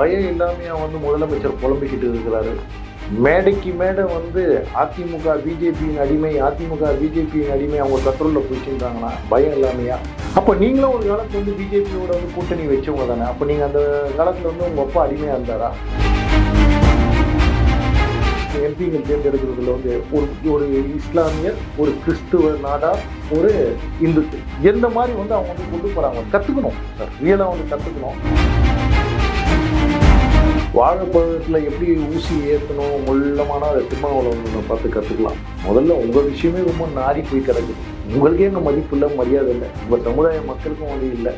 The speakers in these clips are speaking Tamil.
பயம் இல்லாமையா வந்து முதலமைச்சர் புலம்பிக்கிட்டு இருக்கிறாரு. மேடைக்கு மேடை வந்து அதிமுக பிஜேபியின் அடிமை அதிமுக பிஜேபியின் அடிமை அவங்க கண்ட்ரோலில் போயிட்டுருந்தாங்கன்னா பயம் இல்லாமையா? அப்போ நீங்களும் ஒரு காலத்துல வந்து பிஜேபியோட வந்து கூட்டணி வச்சவங்க தானே. அப்போ நீங்கள் அந்த காலத்தில் வந்து உங்கள் அப்பா அடிமையாக இருந்தாரா? எம்பிங்கள் தேர்ந்தெடுக்கிறதுல வந்து ஒரு ஒரு இஸ்லாமியர் ஒரு கிறிஸ்துவ நாடா ஒரு இந்துத்து எந்த மாதிரி வந்து அவங்க வந்து கொண்டு போகிறாங்க கற்றுக்கணும் சார். ரியலாக வந்து கற்றுக்கணும் வாழைப்பழத்தில் எப்படி ஊசி ஏற்றணும் முள்ளமான அதை திருமாவளவனை பார்த்து கற்றுக்கலாம் முதல்ல உங்கள் விஷயமே ரொம்ப நாரி போய் கிடக்குது உங்களுக்கே அங்கே மதிப்பு இல்லை மரியாதை இல்லை. உங்கள் சமுதாய மக்களுக்கும் வந்து இல்லை.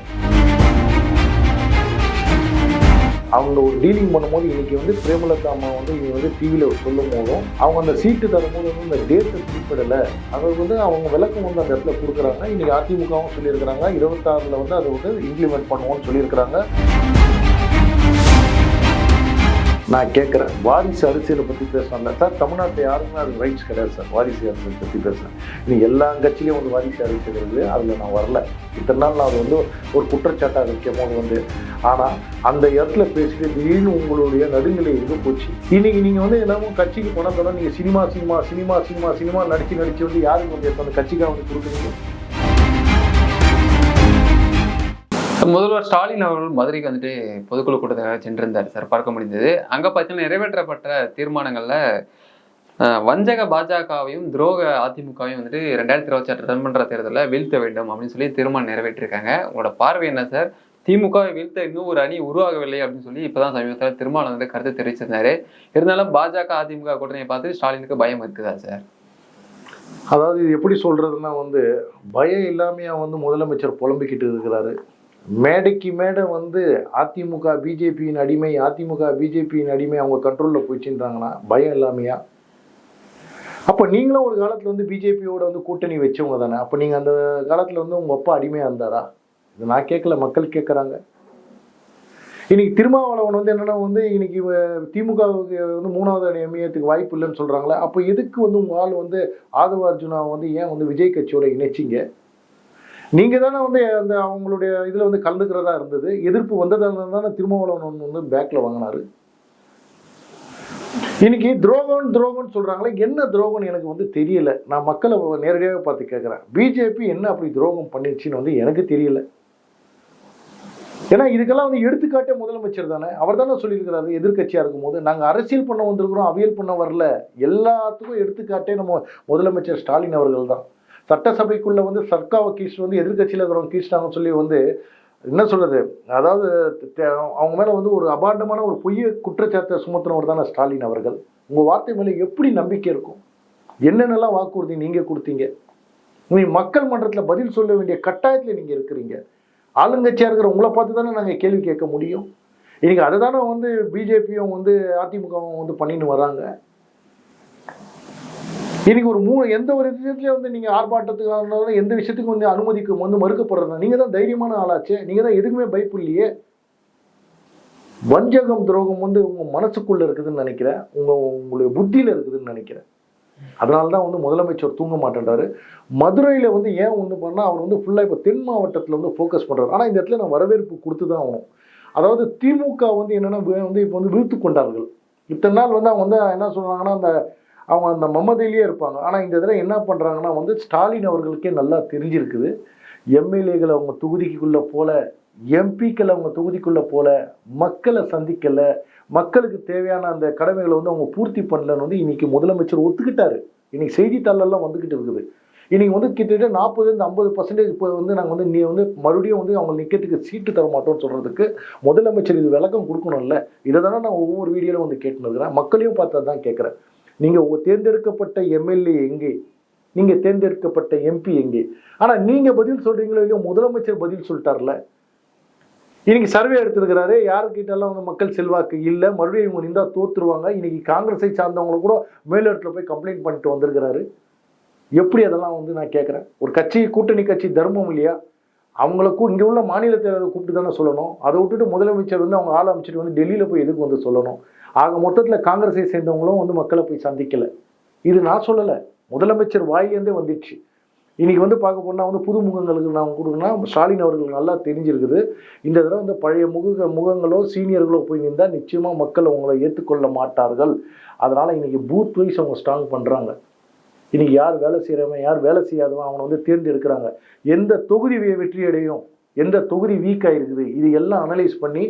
அவங்க ஒரு டீலிங் பண்ணும்போது இன்னைக்கு வந்து பிரேமலதா அம்மா வந்து இவங்க வந்து டிவியில் சொல்லும் போதும் அவங்க அந்த சீட்டு தரும்போது வந்து இந்த டேட்டை குறிப்பிடலை. அது வந்து அவங்க விளக்கம் வந்து அந்த இடத்துல கொடுக்குறாங்க. இன்னைக்கு அதிமுகவும் சொல்லியிருக்கிறாங்க. இருபத்தாறில் வந்து அதை வந்து இம்ப்ளிமெண்ட் பண்ணுவோம்னு சொல்லியிருக்கிறாங்க. நான் கேட்குறேன் வாரிசு அரசியலை பற்றி பேசணும்ல சார் தமிழ்நாட்டில் யாருக்குமே அது ரைட்ஸ் கிடையாது சார். வாரிசு அரசியல் பற்றி பேசுகிறேன் நீ எல்லா கட்சியிலையும் வந்து வாரிசு அரசியல் இருக்குது அதில் நான் வரல. இத்தனை நாள் நான் வந்து ஒரு குற்றச்சாட்டாக வைக்கும் போது வந்து ஆனால் அந்த இடத்துல பேசிட்டு திடீர்னு உங்களுடைய நடுநிலை எங்கே போச்சு? இன்னைக்கு நீங்கள் வந்து என்னமோ கட்சிக்கு பணம் தரோம் நீங்கள் cinema cinema cinema cinema cinema நடித்து நடித்து வந்து யாருக்கு வந்து அந்த கட்சிக்காக வந்து கொடுக்குறீங்க? முதல்வர் ஸ்டாலின் அவர்கள் மதுரைக்கு வந்துட்டு பொதுக்குழு கூட்டத்துக்காக சென்றிருந்தார் சார். பார்க்க முடிந்தது. அங்கே பார்த்தீங்கன்னா நிறைவேற்றப்பட்ட தீர்மானங்களில் வஞ்சக பாஜகவையும் துரோக அதிமுகவையும் வந்துட்டு ரெண்டாயிரத்தி இருபத்தி ஆறு சட்டமன்ற தேர்தலில் வீழ்த்த வேண்டும் அப்படின்னு சொல்லி தீர்மானம் நிறைவேற்றிருக்காங்க. உங்களோட பார்வை என்ன சார்? திமுகவை வீழ்த்த இன்னும் ஒரு அணி உருவாகவில்லை அப்படின்னு சொல்லி இப்போதான் சமீபத்தில் திருமாவளவன் வந்து கருத்து தெரிவிச்சிருந்தாரு. இருந்தாலும் பாஜக அதிமுக கூட்டணியை பார்த்து ஸ்டாலினுக்கு பயம் இருக்குதா சார்? அதாவது இது எப்படி சொல்றதுன்னா வந்து பயம் இல்லாமையா வந்து முதலமைச்சர் புலம்பிக்கிட்டு இருக்கிறாரு. மேடைக்கு மேடை வந்து அதிமுக பிஜேபியின் அடிமை அதிமுக பிஜேபியின் அடிமை அவங்க கண்ட்ரோலில் போயிடுச்சுன்றாங்கன்னா பயம் இல்லாமையா? அப்போ நீங்களும் ஒரு காலத்தில் வந்து பிஜேபியோட வந்து கூட்டணி வச்சவங்க தானே. அப்போ நீங்கள் அந்த காலத்தில் வந்து உங்கள் அப்பா அடிமையாக இருந்தாரா? இது நான் கேட்கல மக்கள் கேட்குறாங்க. இன்னைக்கு திருமாவளவன் வந்து என்னென்னா வந்து இன்னைக்கு திமுகவுக்கு வந்து மூணாவது அணி அமையத்துக்கு வாய்ப்பு இல்லைன்னு சொல்கிறாங்களே அப்போ எதுக்கு வந்து உங்கள் ஆள் வந்து ஆதவ அர்ஜுனா வந்து ஏன் வந்து விஜய் கட்சியோட இணைச்சிங்க? நீங்க தானே வந்து அந்த அவங்களுடைய இதுல வந்து கலந்துக்கிறதா இருந்தது. எதிர்ப்பு வந்ததால தானே திருமாவளவன் வந்து பேக்ல வாங்கினாரு. இன்னைக்கு துரோகம் துரோகம்னு சொல்றாங்களே என்ன துரோகம்னு எனக்கு வந்து தெரியல. நான் மக்களை நேரடியாக பார்த்து கேட்குறேன் பிஜேபி என்ன அப்படி துரோகம் பண்ணிடுச்சுன்னு வந்து எனக்கு தெரியல. ஏன்னா இதுக்கெல்லாம் வந்து எடுத்துக்காட்டே முதலமைச்சர் தானே. அவர் தானே சொல்லியிருக்கிறாரு எதிர்க்கட்சியாக இருக்கும்போது. நாங்கள் அரசியல் பண்ண வந்திருக்கிறோம் அவியல் பண்ண வரல. எல்லாத்துக்கும் எடுத்துக்காட்டே நம்ம முதலமைச்சர் ஸ்டாலின் அவர்கள் தான். சட்டசபைக்குள்ளே வந்து சர்க்காவை கீழ்ச்சி வந்து எதிர்க்கட்சியில் இருக்கிறவங்க கீழ்ச்சிட்டாங்கன்னு சொல்லி வந்து என்ன சொல்கிறது அதாவது அவங்க மேலே வந்து ஒரு அபாண்டமான ஒரு பொய்ய குற்றச்சாட்டை சுமத்தினவர் தானே ஸ்டாலின் அவர்கள். உங்கள் வார்த்தை மேலே எப்படி நம்பிக்கை இருக்கும்? என்னென்னலாம் வாக்குறுதி நீங்கள் கொடுத்தீங்க? நீ மக்கள் மன்றத்தில் பதில் சொல்ல வேண்டிய கட்டாயத்தில் நீங்கள் இருக்கிறீங்க. ஆளுங்கட்சியாக இருக்கிற உங்களை பார்த்து தானே நாங்கள் கேள்வி கேட்க முடியும். இன்றைக்கி அதை தானே வந்து பிஜேபியும் வந்து அதிமுகவும் வந்து பண்ணின்னு வராங்க. இன்னைக்கு ஒரு மூணு எந்த ஒரு விஷயத்துலயும் வந்து நீங்க ஆர்ப்பாட்டத்துக்காக எந்த விஷயத்துக்கும் வந்து அனுமதிக்கு வந்து மறுக்கப்படுறது நீங்க தான் தைரியமான ஆளாச்சே. நீங்க தான் எதுக்குமே பயப்பில்லையே. வஞ்சகம் துரோகம் வந்து உங்க மனசுக்குள்ள இருக்குதுன்னு நினைக்கிறேன். உங்க உங்களுடைய புத்தியில இருக்குதுன்னு நினைக்கிறேன். அதனால தான் வந்து முதலமைச்சர் தூங்க மாட்டேன்றாரு. மதுரையில வந்து ஏன் ஒன்று பண்ணா அவர் வந்து ஃபுல்லா இப்போ தென் மாவட்டத்துல வந்து ஃபோக்கஸ் பண்றாரு. ஆனா இந்த இடத்துல நான் வரவேற்பு கொடுத்து தான் ஆகணும். அதாவது திமுக வந்து என்னன்னா வந்து இப்போ வந்து விழுத்து கொண்டார்கள். இத்தனை நாள் வந்து அவங்க வந்து என்ன சொல்றாங்கன்னா அந்த அவங்க அந்த மமதையிலேயே இருப்பாங்க. ஆனால் இந்த இதில் என்ன பண்ணுறாங்கன்னா வந்து ஸ்டாலின் அவர்களுக்கே நல்லா தெரிஞ்சிருக்குது. எம்எல்ஏகள் அவங்க தொகுதிக்குள்ளே போல எம்பிக்கள் அவங்க தொகுதிக்குள்ளே போல மக்களை சந்திக்கலை. மக்களுக்கு தேவையான அந்த கடமைகளை வந்து அவங்க பூர்த்தி பண்ணலன்னு வந்து இன்னைக்கு முதலமைச்சர் ஒத்துக்கிட்டாரு. இன்னைக்கு செய்தித்தாளெல்லாம் வந்துக்கிட்டு இருக்குது. இன்னைக்கு வந்து கிட்டத்தட்ட நாற்பதுலேருந்து ஐம்பது பர்சன்டேஜ் இப்போ வந்து நாங்கள் வந்து நீ வந்து மறுபடியும் வந்து அவங்க நிற்கிறதுக்கு சீட்டு தர மாட்டோம்னு சொல்கிறதுக்கு முதலமைச்சர் இது விளக்கம் கொடுக்கணும்ல. இதை தானே நான் ஒவ்வொரு வீடியோவில் வந்து கேட்டுன்னு இருக்கிறேன். மக்களையும் பார்த்து தான் கேட்குறேன். நீங்கள் தேர்ந்தெடுக்கப்பட்ட எம்எல்ஏ எங்கே? நீங்கள் தேர்ந்தெடுக்கப்பட்ட எம்பி எங்கே? ஆனால் நீங்கள் பதில் சொல்கிறீங்களோ இல்லையோ முதலமைச்சர் பதில் சொல்லிட்டார்ல. இன்னைக்கு சர்வே எடுத்திருக்கிறாரு. யாருக்கிட்டெல்லாம் வந்து மக்கள் செல்வாக்கு இல்லை? மறுபடியும் இவங்க நின்றா தோத்துருவாங்க. இன்னைக்கு காங்கிரஸை சார்ந்தவங்க கூட மேலிடத்தில் போய் கம்ப்ளைண்ட் பண்ணிட்டு வந்திருக்கிறாரு. எப்படி அதெல்லாம் வந்து நான் கேட்குறேன் ஒரு கட்சி கூட்டணி கட்சி தர்மம் இல்லையா? அவங்களுக்கும் இங்கே உள்ள மாநில கூப்பிட்டு தானே சொல்லணும். அதை விட்டுட்டு முதலமைச்சர் வந்து அவங்க ஆள் அமைச்சிட்டு வந்து டெல்லியில் போய் எதுக்கு வந்து சொல்லணும்? ஆக மொத்தத்தில் காங்கிரஸை சேர்ந்தவங்களும் வந்து மக்களை போய் சந்திக்கலை. இது நான் சொல்லலை. முதலமைச்சர் வாயிலேருந்தே வந்துடுச்சு இன்றைக்கி வந்து பார்க்க போனால் வந்து புது முகங்களுக்கு நான் கொடுக்குன்னா ஸ்டாலின் அவர்கள் நல்லா தெரிஞ்சிருக்குது. இந்த தடவை வந்து பழைய முக முகங்களோ சீனியர்களோ போய் நின்றால் நிச்சயமாக மக்கள் அவங்களை ஏற்றுக்கொள்ள மாட்டார்கள். அதனால் இன்றைக்கி பூத் வைஸ் அவங்க ஸ்ட்ராங் பண்ணுறாங்க இன்னைக்கு யார் வேலை செய்கிறவன் யார் வேலை செய்யாதவன் அவனை வந்து தேர்ந்தெடுக்கிறாங்க. எந்த தொகுதி வெற்றி அடையும் எந்த தொகுதி வீக்காக இருக்குது இது எல்லாம் அனலைஸ் பண்ணி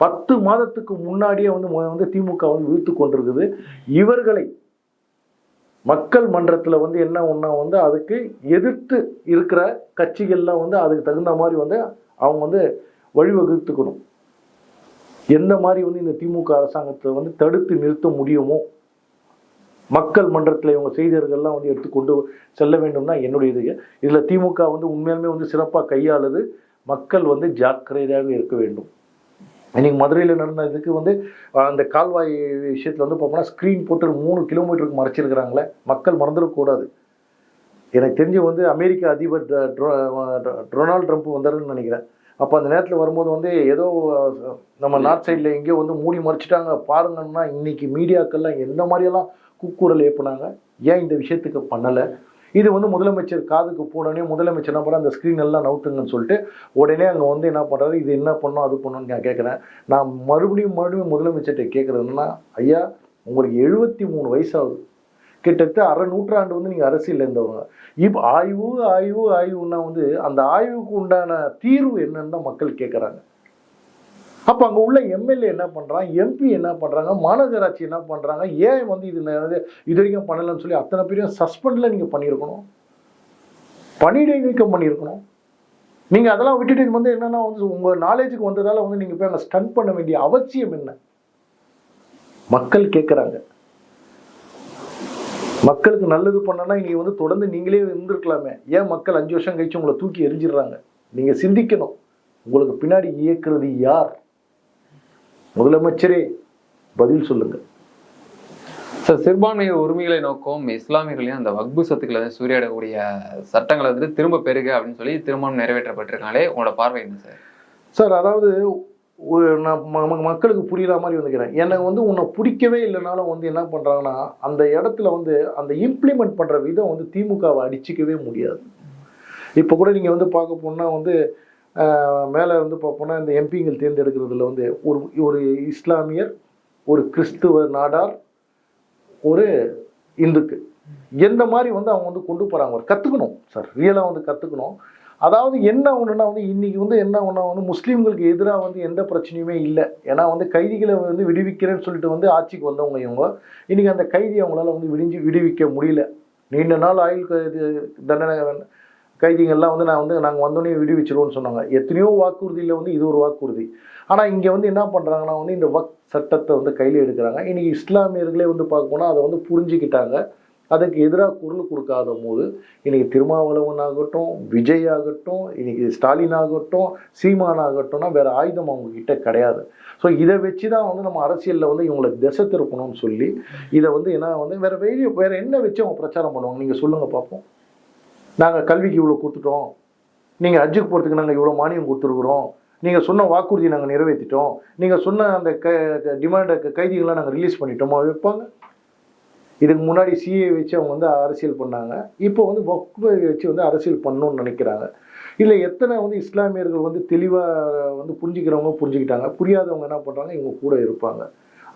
பத்து மாதத்துக்கு முன்னாடியே வந்து வந்து திமுக வந்து வீழ்த்து கொண்டிருக்குது. இவர்களை மக்கள் மன்றத்தில் வந்து என்ன ஒன்றா வந்து அதுக்கு எதிர்த்து இருக்கிற கட்சிகள்லாம் வந்து அதுக்கு தகுந்த மாதிரி வந்து அவங்க வந்து வழிவகுத்துக்கணும். எந்த மாதிரி வந்து இந்த திமுக அரசாங்கத்தை வந்து தடுத்து நிறுத்த முடியுமோ மக்கள் மன்றத்தில் இவங்க செய்தியர்கள்லாம் வந்து எடுத்துக்கொண்டு செல்ல வேண்டும்னா என்னுடைய இது. இதில் திமுக வந்து உண்மையாலுமே வந்து சிறப்பாக கையாளுது. மக்கள் வந்து ஜாக்கிரதையாக இருக்க வேண்டும். இன்னைக்கு மதுரையில் நடந்த இதுக்கு வந்து அந்த கால்வாய் விஷயத்தில் வந்து பார்த்தோம்னா ஸ்க்ரீன் போட்டு மூணு கிலோமீட்டருக்கு மறைச்சிருக்கிறாங்களே. மக்கள் மறந்துடக்கூடாது. எனக்கு தெரிஞ்சு வந்து அமெரிக்க அதிபர் டொனால்ட் ட்ரம்ப் வந்தாருன்னு நினைக்கிறேன். அப்போ அந்த நேரத்தில் வரும்போது வந்து ஏதோ நம்ம நார்த் சைடில் எங்கேயோ வந்து மூடி மறைச்சிட்டாங்க. பாருங்கன்னா இன்னைக்கு மீடியாக்கள்லாம் எந்த மாதிரியெல்லாம் கூக்குரல் ஏப்புனாங்க? ஏன் இந்த விஷயத்துக்கு பண்ணலை? இது வந்து முதலமைச்சர் காதுக்கு போனோடனே முதலமைச்சர் என்ன பண்ண அந்த ஸ்க்ரீன் எல்லாம் நவுத்துங்கன்னு சொல்லிட்டு உடனே அங்கே வந்து என்ன பண்ணுறாரு இது என்ன பண்ணும் அது பண்ணுன்னு நான் கேட்குறேன். நான் மறுபடியும் மறுபடியும் முதலமைச்சர்கிட்ட கேட்குறது என்னன்னா ஐயா உங்களுக்கு எழுபத்தி மூணு வயசாகுது. கிட்டத்தட்ட அரை நூற்றாண்டு வந்து நீங்கள் அரசியல் இருந்தவங்க. இப்போ ஆய்வு ஆய்வு ஆய்வுன்னா வந்து அந்த ஆய்வுக்கு உண்டான தீர்வு என்னன்னு தான் மக்கள் கேட்குறாங்க அப்போ அங்கே உள்ள எம்எல்ஏ என்ன பண்ணுறாங்க எம்பி என்ன பண்ணுறாங்க மாநகராட்சி என்ன பண்ணுறாங்க ஏன் வந்து இது வந்து இது வரைக்கும் பண்ணலைன்னு சொல்லி அத்தனை பேரையும் சஸ்பெண்டில் நீங்கள் பண்ணியிருக்கணும். பணியிடை நீக்கம் பண்ணியிருக்கணும். நீங்கள் அதெல்லாம் விட்டுட்டு இது வந்து என்னென்னா வந்து உங்கள் நாலேஜுக்கு வந்ததால் வந்து நீங்கள் போய் அங்கே ஸ்டன் பண்ண வேண்டிய அவசியம் என்ன? மக்கள் கேட்குறாங்க மக்களுக்கு நல்லது பண்ணனா இன்னைக்கு வந்து தொடர்ந்து நீங்களே இருந்திருக்கலாமே. ஏன் மக்கள் அஞ்சு வருஷம் கழிச்சு உங்களை தூக்கி எரிஞ்சிடுறாங்க நீங்க சிந்திக்கணும். உங்களுக்கு பின்னாடி இயக்குறது யார்? முதலமைச்சரே பதில் சொல்லுங்க சார் சிறுபான்மையர் உரிமைகளை நோக்கம் இஸ்லாமியர்களையும் அந்த வக்பு சொத்துக்களை வந்து சூறையாடக்கூடிய சட்டங்களை வந்து திரும்ப பெறுக அப்படின்னு சொல்லி திருமணம் நிறைவேற்றப்பட்டிருக்காங்களே. உங்களோட பார்வை என்ன சார்? சார் அதாவது நான் மக்களுக்கு புரியுற மாதிரி வந்துக்கிறேன். எனக்கு வந்து உன்னை பிடிக்கவே இல்லைனாலும் வந்து என்ன பண்ணுறாங்கன்னா அந்த இடத்துல வந்து அந்த இம்ப்ளிமெண்ட் பண்ணுற விதம் வந்து திமுகவை அடிச்சிக்கவே முடியாது. இப்போ கூட நீங்கள் வந்து பார்க்க போனால் வந்து மேலே வந்து பார்ப்போம்னா இந்த எம்பிங்கள் தேர்ந்தெடுக்கிறதுல வந்து ஒரு ஒரு இஸ்லாமியர் ஒரு கிறிஸ்துவ நாடார் ஒரு இந்துக்கு. எந்த மாதிரி வந்து அவங்க வந்து கொண்டு போகிறாங்க கற்றுக்கணும் சார் ரியலாக வந்து கற்றுக்கணும் அதாவது என்ன ஒன்றுனா வந்து இன்றைக்கி வந்து என்ன ஒன்றா வந்து முஸ்லீம்களுக்கு எதிராக வந்து எந்த பிரச்சனையுமே இல்லை. ஏன்னா வந்து கைதிகளை வந்து விடுவிக்கிறேன்னு சொல்லிட்டு வந்து ஆட்சிக்கு வந்தவங்க இவங்க. இன்றைக்கி அந்த கைதி அவங்களால வந்து விடிஞ்சு விடுவிக்க முடியல. நீண்ட நாள் ஆயுள் கைது தண்டனை கைதிகள்லாம் வந்து நான் வந்து நாங்கள் வந்தோடனே விடுவிச்சிருவோம்னு சொன்னாங்க. எத்தனையோ வாக்குறுதியில் வந்து இது ஒரு வாக்குறுதி. ஆனால் இங்கே வந்து என்ன பண்ணுறாங்கன்னா வந்து இந்த வக் சட்டத்தை வந்து கையில் எடுக்கிறாங்க. இன்றைக்கி இஸ்லாமியர்களே வந்து பார்க்க போனால் அதை வந்து புரிஞ்சுக்கிட்டாங்க. அதுக்கு எதிராக குரல் கொடுக்காத போது இன்றைக்கி திருமாவளவன் ஆகட்டும் விஜய் ஆகட்டும் இன்றைக்கி ஸ்டாலின் ஆகட்டும் சீமான் ஆகட்டும்னா வேறு ஆயுதம் அவங்கக்கிட்ட கிடையாது. ஸோ இதை வச்சு தான் வந்து நம்ம அரசியலில் வந்து இவங்களை திசை திருப்பணும்னு சொல்லி இதை வந்து என்ன வந்து வேறு வெளியே வேறு என்ன வச்சு அவங்க பிரச்சாரம் பண்ணுவாங்க? நீங்கள் சொல்லுங்கள் பார்ப்போம் நாங்கள் கல்விக்கு இவ்வளோ கொடுத்துட்டோம். நீங்கள் ஹஜ்ஜுக்கு போகிறதுக்கு நாங்கள் இவ்வளோ மானியம் கொடுத்துருக்குறோம். நீங்கள் சொன்ன வாக்குறுதி நாங்கள் நிறைவேற்றிட்டோம் நீங்கள் சொன்ன அந்த க டிமாண்டை கைதிகள்லாம் நாங்கள் ரிலீஸ் பண்ணிட்டோமா வைப்பாங்க. இதுக்கு முன்னாடி சிஏ வச்சு அவங்க வந்து அரசியல் பண்ணாங்க. இப்போ வந்து வக்ஃபை வச்சு வந்து அரசியல் பண்ணணும்னு நினைக்கிறாங்க. இல்லை எத்தனை வந்து இஸ்லாமியர்கள் வந்து தெளிவாக வந்து புரிஞ்சுக்கிறவங்க புரிஞ்சுக்கிட்டாங்க. புரியாதவங்க என்ன பண்ணுறாங்க இவங்க கூட இருப்பாங்க.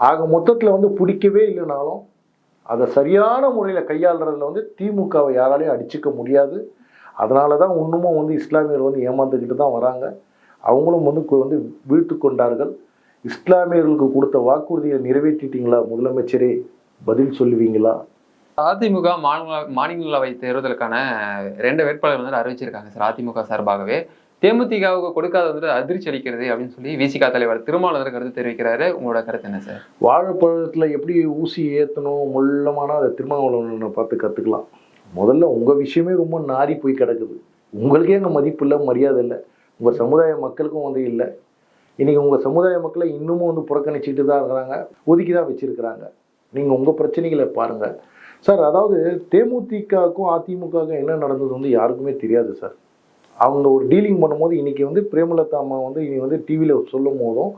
ஆக மொத்தத்தில் வந்து பிடிக்கவே இல்லைனாலும் அதை சரியான முறையில் கையாளுறதுல வந்து திமுகவை யாராலையும் அடிச்சுக்க முடியாது. அதனால தான் இன்னமும் வந்து இஸ்லாமியர் வந்து ஏமாந்துக்கிட்டு தான் வராங்க. அவங்களும் வந்து வந்து வீழ்த்து கொண்டார்கள். இஸ்லாமியர்களுக்கு கொடுத்த வாக்குறுதியை நிறைவேற்றிட்டீங்களா முதலமைச்சரே? பதில் சொல்லுவீங்களா? அதிமுக மாநில மாநிலங்களவை தேர்தலுக்கான ரெண்டு வேட்பாளர்கள் வந்து அறிவிச்சிருக்காங்க சார் அதிமுக சார்பாகவே. தேமுதிகவுக்கு கொடுக்காத வந்துட்டு அதிர்ச்சி அளிக்கிறது அப்படின்னு சொல்லி விசிகா தலைவர் திருமாவளவர் கருத்து தெரிவிக்கிறாரு. உங்களோட கருத்து என்ன சார்? வாழைப்பழத்தில் எப்படி ஊசி ஏற்றணும் முள்ளமான அதை திருமாவளவனை பார்த்து கற்றுக்கலாம் முதல்ல உங்கள் விஷயமே ரொம்ப நாரி போய் கிடக்குது. உங்களுக்கே அங்கே மதிப்பு இல்லை மரியாதை இல்லை. உங்கள் சமுதாய மக்களுக்கும் வந்து இல்லை. இன்னைக்கு உங்கள் சமுதாய மக்களை இன்னமும் வந்து புறக்கணிச்சிட்டு தான் இருக்கிறாங்க ஒதுக்கி தான் வச்சிருக்கிறாங்க. நீங்கள் உங்கள் பிரச்சனைகளை பாருங்கள் சார் அதாவது தேமுதிகவுக்கும் அதிமுகவுக்கும் என்ன நடந்தது வந்து யாருக்குமே தெரியாது சார். அவங்க ஒரு டீலிங் பண்ணும்போது இன்றைக்கி வந்து பிரேமலதா அம்மா வந்து இனி வந்து டிவியில் சொல்லும் போதும்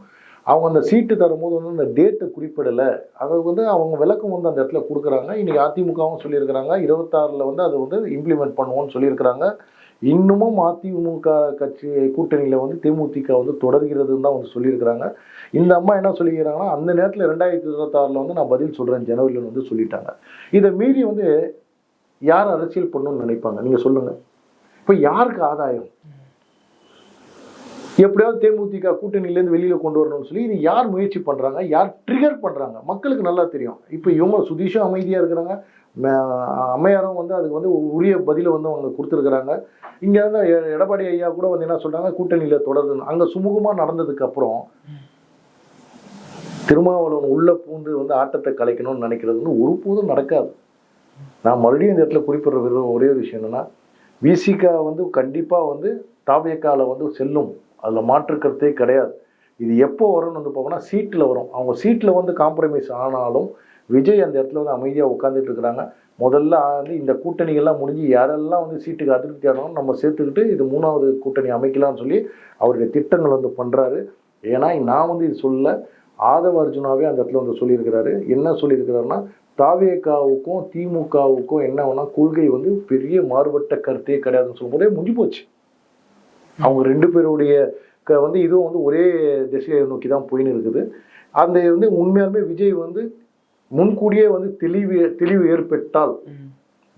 அவங்க அந்த சீட்டு தரும்போது வந்து அந்த டேட்டை குறிப்பிடலை. அதை வந்து அவங்க விளக்கம் வந்து அந்த இடத்துல கொடுக்குறாங்க. இன்றைக்கி அதிமுகவும் சொல்லியிருக்கிறாங்க. இருபத்தாறில் வந்து அதை வந்து இம்ப்ளிமெண்ட் பண்ணுவோம்னு சொல்லியிருக்கிறாங்க. இன்னமும் அதிமுக கட்சி கூட்டணியில் வந்து தேமுதிக வந்து தொடர்கிறதுன்னு தான் வந்து சொல்லியிருக்கிறாங்க. இந்த அம்மா என்ன சொல்லிக்கிறாங்கன்னா அந்த நேரத்தில் ரெண்டாயிரத்தி இருபத்தாறில் வந்து நான் பதில் சொல்கிறேன் ஜனவரியில் வந்து சொல்லிட்டாங்க. இதை மீறி வந்து யார் அரசியல் பண்ணணும்னு நினைப்பாங்க? நீங்கள் சொல்லுங்கள் இப்போ யாருக்கு ஆதாயம்? எப்படியாவது தேமுதிக கூட்டணியிலேருந்து வெளியில் கொண்டு வரணும்னு சொல்லி இது யார் முயற்சி பண்ணுறாங்க யார் ட்ரிகர் பண்ணுறாங்க மக்களுக்கு நல்லா தெரியும். இப்போ இவங்க சுதீஷும் அமைதியாக இருக்கிறாங்க. அம்மையாரும் வந்து அதுக்கு வந்து உரிய பதிலை வந்து அவங்க கொடுத்துருக்குறாங்க. இங்கே வந்து எடப்பாடி ஐயா கூட வந்து என்ன சொல்கிறாங்க கூட்டணியில் தொடருதுன்னு அங்கே சுமூகமாக நடந்ததுக்கு அப்புறம் திருமாவளவன் உள்ள பூந்து வந்து ஆட்டத்தை கலைக்கணும்னு நினைக்கிறது வந்து ஒருபோதும் நடக்காது. நான் மறுபடியும் இந்த இடத்துல குறிப்பிடுற விரும்ப ஒரே ஒரு விஷயம் என்னென்னா விசிகா வந்து கண்டிப்பாக வந்து தாவியக்கால வந்து செல்லும். அதில் மாற்று கருத்தே கிடையாது. இது எப்போ வரும்னு வந்து போகணும்னா சீட்டில் வரும். அவங்க சீட்டில் வந்து காம்ப்ரமைஸ் ஆனாலும் விஜய் அந்த இடத்துல வந்து அமைதியாக உட்காந்துட்டு இருக்கிறாங்க. முதல்ல வந்து இந்த கூட்டணிகள்லாம் முடிஞ்சு யாரெல்லாம் வந்து சீட்டுக்கு அதிருப்தி ஆனாலும் நம்ம சேர்த்துக்கிட்டு இது மூணாவது கூட்டணி அமைக்கலாம்னு சொல்லி அவருடைய திட்டங்கள் வந்து பண்ணுறாரு ஏன்னா நான் வந்து இது சொல்ல ஆதவ அர்ஜுனாவே அந்த இடத்துல வந்து சொல்லியிருக்கிறாரு. என்ன சொல்லியிருக்கிறாருன்னா தாவேகாவுக்கும் திமுகவுக்கும் என்ன வேணா கொள்கை வந்து பெரிய மாறுபட்ட கருத்தே கிடையாதுன்னு சொல்லும்போதே முடிஞ்சு போச்சு. அவங்க ரெண்டு பேருடைய க வந்து இதுவும் வந்து ஒரே திசையை நோக்கி தான் போயின்னு இருக்குது. அந்த வந்து உண்மையாலுமே விஜய் வந்து முன்கூடியே வந்து தெளிவு தெளிவு ஏற்பட்டால்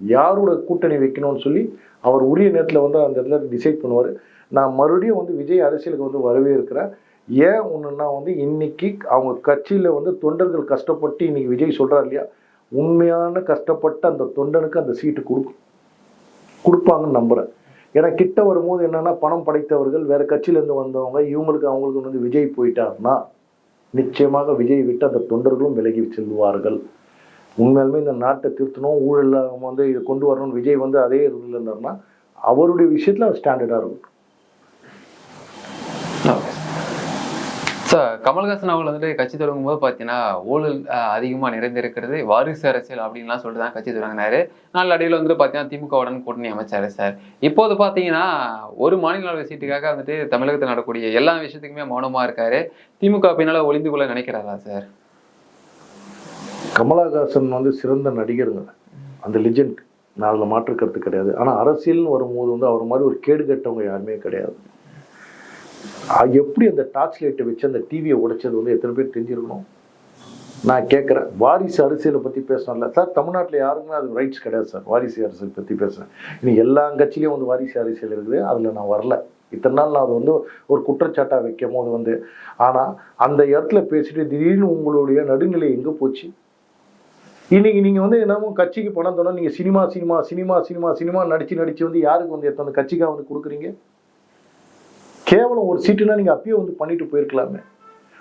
யாரோட கூட்டணி வைக்கணும்னு சொல்லி அவர் உரிய நேரத்தில் வந்து அந்த இடத்துல டிசைட் பண்ணுவார். நான் மறுபடியும் வந்து விஜய் அரசியலுக்கு வந்து வரவே இருக்கிறேன். ஏன் ஒன்றுன்னா வந்து இன்னைக்கு அவங்க கட்சியில் வந்து தொண்டர்கள் கஷ்டப்பட்டு இன்னைக்கு விஜய் சொல்கிறார் இல்லையா? உண்மையான கஷ்டப்பட்ட அந்த தொண்டனுக்கு அந்த சீட்டு கொடுக்கும் கொடுப்பாங்கன்னு நம்புகிறேன் ஏன்னா கிட்ட வரும்போது என்னன்னா பணம் படைத்தவர்கள் வேற கட்சியிலேருந்து வந்தவங்க இவங்களுக்கு அவங்களுக்கு வந்து விஜய் போயிட்டாருன்னா நிச்சயமாக விஜய் விட்டு அந்த தொண்டர்களும் விலகி செல்வார்கள். உண்மையாலுமே இந்த நாட்டை திருத்தணும் ஊழல் வந்து இதை கொண்டு வரணும்னு விஜய் வந்து அதே இதில் இருந்தாருன்னா அவருடைய விஷயத்தில் ஸ்டாண்டர்டாக இருக்கும் சார் கமல்ஹாசன் அவர்கள் வந்துட்டு கட்சி தொடங்கும் போது பார்த்தீங்கன்னா ஊழல் அஹ், அதிகமா நிறைந்திருக்கிறது வாரிசு அரசியல் அப்படின்லாம் சொல்லிட்டு தான் கட்சி தொடங்கினாரு. நாலு அடியில் வந்துட்டு பார்த்தீங்கன்னா திமுகவுடன் கூட்டணி அமைச்சாரு சார். இப்போது பார்த்தீங்கன்னா ஒரு மாநிலங்களவை சீட்டுக்காக வந்துட்டு தமிழகத்தில் நடக்கக்கூடிய எல்லா விஷயத்துக்குமே மௌனமா இருக்காரு. திமுக பின்னால ஒளிந்து கொள்ள நினைக்கிறாரா சார்? கமலஹாசன் வந்து சிறந்த நடிகருங்க. அந்த லிஜெண்ட் நான் அதில் மாற்று கருத்து கிடையாது. ஆனால் அரசியல்னு வரும்போது வந்து அவர் மாதிரி ஒரு கேடு கட்டவங்க யாருமே கிடையாது. எப்படி அந்த டார்ச் லைட்டை வச்சு அந்த டிவியை உடைச்சது வந்து எத்தனை பேர் தெரிஞ்சிருக்கணும்? நான் கேட்குறேன். வாரிசு அரசியலை பற்றி பேசணும்ல சார் தமிழ்நாட்டில் யாருக்குமே அது ரைட்ஸ் கிடையாது சார். வாரிசு அரசியல் பற்றி பேசுகிறேன் இன்னும் எல்லா கட்சியிலையும் வந்து வாரிசு அரசியல் இருக்குது. அதில் நான் வரல. இத்தனை நாள் நான் அது வந்து ஒரு குற்றச்சாட்டாக வைக்கும் போது வந்து ஆனால் அந்த இடத்துல பேசிட்டு திடீர்னு உங்களுடைய நடுநிலை எங்கே போச்சு? இன்னைக்கு நீங்கள் வந்து என்னமோ கட்சிக்கு பணம் தோணும் நீங்கள் cinema cinema cinema cinema cinema நடித்து நடித்து வந்து யாருக்கு வந்து எத்தனை கட்சிக்காக வந்து கொடுக்குறீங்க? கேவலம் ஒரு சீட்டுனா நீங்கள் அப்பயே வந்து பண்ணிட்டு போயிருக்கலாமே.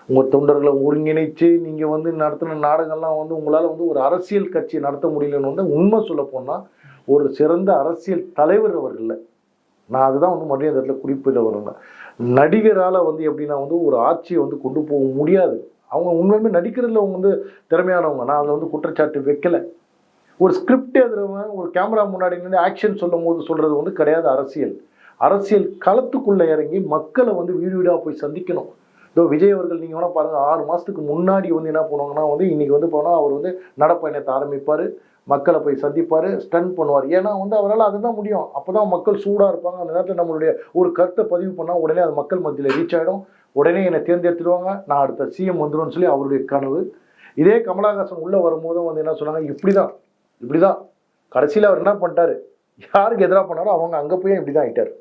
உங்கள் தொண்டர்களை ஒருங்கிணைச்சு நீங்கள் வந்து நடத்தின நாடகம்லாம் வந்து உங்களால் வந்து ஒரு அரசியல் கட்சி நடத்த முடியலன்னு வந்து உண்மை சொல்ல போனால் ஒரு சிறந்த அரசியல் தலைவர் அவர் இல்லை. நான் அதுதான் வந்து மறுபடியும் அந்த இடத்துல குறிப்பிட வரல நடிகரால் வந்து எப்படின்னா வந்து ஒரு ஆட்சியை வந்து கொண்டு போக முடியாது. அவங்க உண்மையுமே நடிக்கிறதுல அவங்க வந்து திறமையானவங்க. நான் அதில் வந்து குற்றச்சாட்டு வைக்கலை. ஒரு ஸ்கிரிப்ட் எழுதுறவங்க ஒரு கேமரா முன்னாடி நின்று ஆக்ஷன் சொல்லும் போது சொல்கிறது வந்து கிடையாது அரசியல். அரசியல் களத்துக்குள்ளே இறங்கி மக்களை வந்து வீடு வீடாக போய் சந்திக்கணும். இதோ விஜய் அவர்கள் நீங்கள் வேணால் பாருங்கள் ஆறு மாதத்துக்கு முன்னாடி வந்து என்ன பண்ணுவாங்கன்னா வந்து இன்றைக்கி வந்து போனால் அவர் வந்து நடப்பயணத்தை ஆரம்பிப்பார் மக்களை போய் சந்திப்பார் ஸ்டன் பண்ணுவார். ஏன்னா வந்து அவரால் அதுதான் முடியும். அப்பதான் மக்கள் சூடாக இருப்பாங்க. அந்த நேரத்தில் நம்மளுடைய ஒரு கருத்தை பதிவு பண்ணால் உடனே அது மக்கள் மத்தியில் ரீச் ஆகிடும் உடனே என்னை தேர்ந்தெடுத்துடுவாங்க. நான் அடுத்த சிஎம் வந்துரும்னு சொல்லி அவருடைய கனவு. இதே கமலஹாசன் உள்ளே வரும்போதும் வந்து என்ன சொன்னாங்க இப்படி தான் இப்படி தான் கடைசியில் அவர் என்ன பண்ணிட்டாரு? யாருக்கு எதிராக பண்ணாரோ அவங்க அங்கே போய் இப்படி தான் ஆகிட்டார்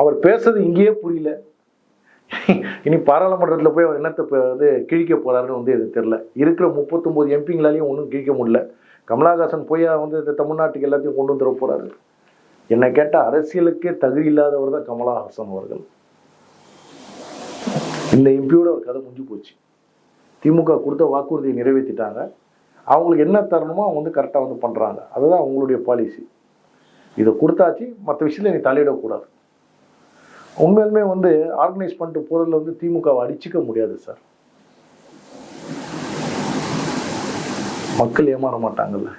அவர் பேசுறது இங்கேயே புரியல. இனி பாராளுமன்றத்தில் போய் அவர் என்னத்தை வந்து கிழிக்க போறாருன்னு வந்து இது தெரியல. இருக்கிற முப்பத்தொம்போது எம்பிங்களாலையும் ஒன்றும் கிழிக்க முடியல. கமலஹாசன் போய் வந்து இந்த தமிழ்நாட்டுக்கு எல்லாத்தையும் கொண்டு வந்துட போறாரு. என்னை கேட்டால் அரசியலுக்கே தகுதி இல்லாதவர் தான் கமலஹாசன் அவர்கள். இந்த எம்பியோட ஒரு கதை முடிஞ்சு போச்சு. திமுக கொடுத்த வாக்குறுதியை நிறைவேற்றிட்டாங்க அவங்களுக்கு என்ன தரணுமோ அவங்க வந்து கரெக்டாக வந்து பண்ணுறாங்க அதுதான் அவங்களுடைய பாலிசி இதை கொடுத்தாச்சு மற்ற விஷயத்தில் நீ தலையிடக்கூடாது உண்மையிலுமே வந்து ஆர்கனைஸ் பண்ணிட்டு போகிறதுல வந்து திமுகவை அடிச்சுக்க முடியாது சார் மக்கள் ஏமாற மாட்டாங்கல்ல.